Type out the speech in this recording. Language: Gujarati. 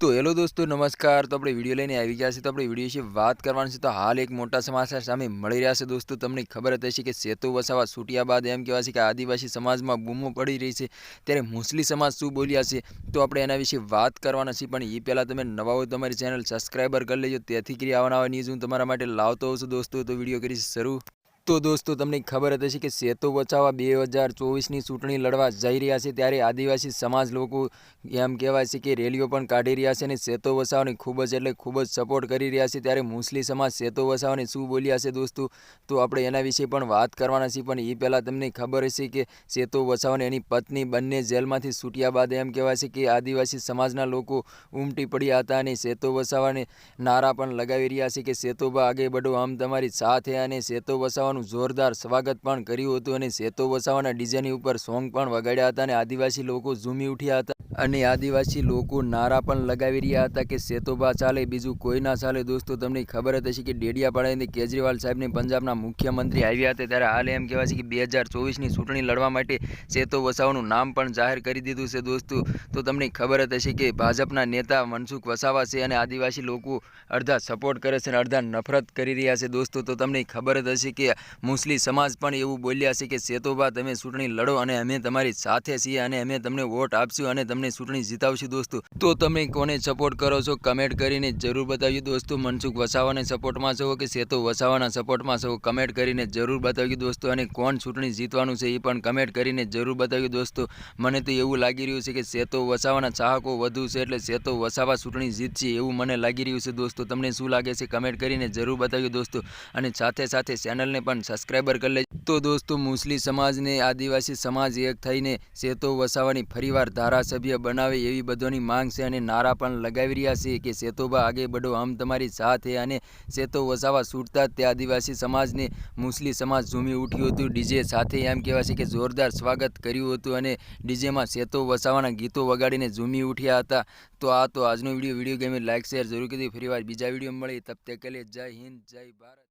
તો હેલો દોસ્તો, નમસ્કાર. તો આપણે વીડિયો લઈને આવી ગયા છે તો આપણે વીડિયો વિશે વાત કરવાની છે. તો હાલ એક મોટા સમાચાર સામે મળી રહ્યા છે દોસ્તો. તમને ખબર જ હશે કે સેતુ વસાવા છૂટ્યા બાદ એમ કહેવાય છે કે આદિવાસી સમાજમાં બૂમો પડી રહી છે. ત્યારે મુસ્લિમ સમાજ શું બોલ્યા છે? તો આપણે એના વિશે વાત કરવાના છીએ. પણ એ પહેલાં તમે નવા હોય તમારી ચેનલ સબસ્ક્રાઈબર કરી લેજો. તેથી કરી આવવાના ન્યૂઝ હું તમારા માટે લાવતો હોઉં છું દોસ્તો. તો વીડિયો કરીશ શરૂ. તો દોસ્તો, તમને ખબર છે કે સેતુ બચાવવા બે હજાર ચોવીસની ચૂંટણી લડવા જઈ રહ્યા છે ત્યારે આદિવાસી સમાજ લોકો એમ કહેવાય છે કે રેલીઓ પણ કાઢી રહ્યા છે અને સેતુ વસાવાની ખૂબ જ એટલે ખૂબ જ સપોર્ટ કરી રહ્યા છે ત્યારે મુસ્લિમ સમાજ સેતુ વસાવાને શું બોલ્યા છે દોસ્તો? તો આપણે એના વિશે પણ વાત કરવાના છીએ, પણ એ પહેલાં તમને ખબર હશે કે સેતુ વસાવાને એની પત્ની બંને જેલમાંથી છૂટ્યા બાદ એમ કહેવાય છે કે આદિવાસી સમાજના લોકો ઉમટી પડ્યા હતા અને સેતુ વસાવાને નારા પણ લગાવી રહ્યા છે કે સેતુબા આગે બઢો આમ તમારી સાથે અને સેતુ વસાવાનું જોરદાર સ્વાગત પણ કર્યું હતું અને સેતો વસાવાના ડીજેની ઉપર સોંગ પણ વગાડ્યા હતા અને આદિવાસી લોકો ઝૂમી ઉઠ્યા હતા. અને આદિવાસી લોકો નારા પણ લગાવી રહ્યા હતા કે સેતોભા ચાલે, બીજું કોઈ ના ચાલે. દોસ્તો, તમને ખબર જ હશે કે ડેડિયાપાડાની કેજરીવાલ સાહેબને પંજાબના મુખ્યમંત્રી આવ્યા હતા ત્યારે હાલ એમ કહેવાય છે કે બે હજાર ચોવીસની ચૂંટણી લડવા માટે સેતો વસાવાનું નામ પણ જાહેર કરી દીધું છે દોસ્તો. તો તમને ખબર જ હશે કે ભાજપના નેતા મનસુખ વસાવા છે અને આદિવાસી લોકો અડધા સપોર્ટ કરે છે અને અડધા નફરત કરી રહ્યા છે દોસ્તો. તો તમને ખબર જ હશે કે મુસ્લિમ સમાજ પણ એવું બોલ્યા છે કે સેતોભા, તમે ચૂંટણી લડો અને અમે તમારી સાથે છીએ અને અમે તમને વોટ આપશું અને તમને ચૂંટણી જીતાવશે દોસ્તો. તો તમે કોને સપોર્ટ કરો છો? કમેન્ટ કરીને જરૂર બતાવ્યું દોસ્તો. મનસુખ વસાવાને સપોર્ટમાં છો કે સેતુ વસાવાના સપોર્ટમાં છો? કમેન્ટ કરીને જરૂર બતાવ્યું દોસ્તો. અને કોણ ચૂંટણી જીતવાનું છે એ પણ કમેન્ટ કરીને જરૂર બતાવ્યું દોસ્તો. મને તો એવું લાગી રહ્યું છે કે સેતો વસાવાના ચાહકો વધુ છે એટલે સેતો વસાવા ચૂંટણી જીતશે એવું મને લાગી રહ્યું છે દોસ્તો. તમને શું લાગે છે? કમેન્ટ કરીને જરૂર બતાવ્યું દોસ્તો. અને સાથે સાથે ચેનલને પણ સબસ્ક્રાઈબર કરી લેજો. તો દોસ્તો મુસ્લિમ સમાજને આદિવાસી સમાજ એક થઈને સેતો વસાવાની ફરીવાર ધારાસભ્ય બનાવે એવી બધોની માંગ છે અને નારા પણ લગાવી રહ્યા છે કે સેતોભા આગે બઢો, આમ તમારી સાથે અને સેતો વસાવા છૂટતા તે આદિવાસી સમાજને મુસ્લિમ સમાજ ઝૂમી ઉઠ્યું હતું. ડીજે સાથે એમ કહેવાય છે કે જોરદાર સ્વાગત કર્યું હતું અને ડીજેમાં સેતો વસાવાના ગીતો વગાડીને ઝૂમી ઉઠ્યા હતા. તો આ તો આજનો વીડિયો વીડિયો ગમે લાઈક, શેર જરૂર કરી ફરીવાર બીજા વીડિયો મળે. તબ તે કે જય હિન્દ, જય ભારત.